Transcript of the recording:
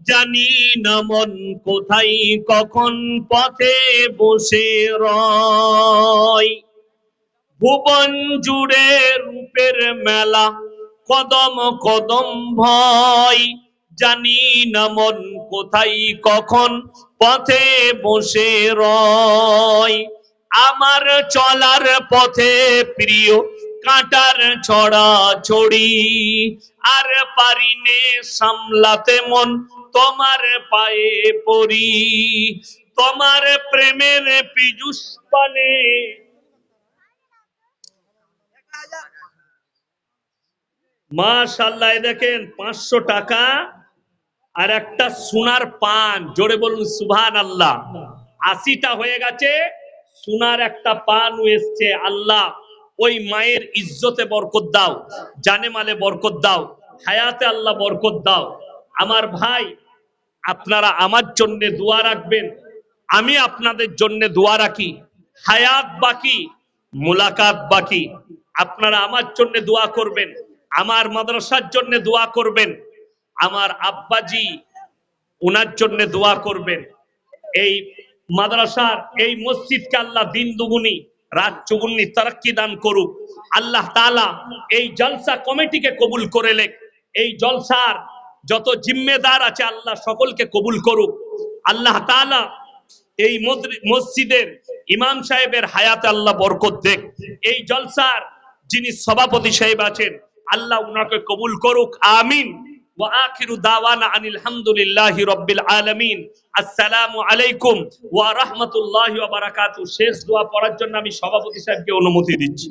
জানি না মন কোথায়, কখন পথে বসে রয়। ভুবন জুড়ে রূপের মেলা, কদম কদম ভয়। জানি না মন কোথায়, কখন পথে বসে রয়। আমার চলার পথে প্রিয় কাঁটার ছড়া ছড়ি আর পারিনে সামলাতে মন তোমার পায়ে পড়ি। তোমার প্রেমের পীযুষ পানে। মাশাল্লাহ দেখেন পাঁচশো টাকা আর একটা সোনার পান। জোরে বলুন সুভান আল্লাহ আশিটা হয়ে গেছে, সোনার একটা পান এসছে, আল্লাহ। ওই মায়ের ইজ্জতে বরকত দাও, জানে মালে বরকত দাও, হায়াতে আল্লাহ বরকত দাও। আমার ভাই, আপনারা আমার জন্য দোয়া রাখবেন, আমি আপনাদের জন্য দোয়া রাখি, হায়াত বাকি, মুলাকাত বাকি। আপনারা আমার জন্য দোয়া করবেন, আমার মাদ্রাসার জন্য দোয়া করবেন, আমার আব্বাজি ওনার জন্য দোয়া করবেন। এই মাদ্রাসার, এই মসজিদকে আল্লাহ দিন দুগুনি রাত চুগুনি তারাক্কি দান করুক। আল্লাহ তাআলা এই জলসা কমিটিকে কবুল করে লেখ এই জলসার যত জিম্মেদার আছে, আল্লাহ সকলকে কবুল করুক। আল্লাহ তাআলা এই মসজিদের ইমাম সাহেবের হায়াতে আল্লাহ বরকত দেখ এই জলসার যিনি সভাপতি সাহেব আছেন, আল্লাহ উনাকে কবুল করুক। আমিন। وآخر دعوانا عن الحمد لله رب العالمين আসসালামু আলাইকুম ওয়া রাহমাতুল্লাহি ওয়া বারাকাতুহু শেষ দোয়া পড়ার জন্য আমি সভাপতি সাহেবকে অনুমতি দিচ্ছি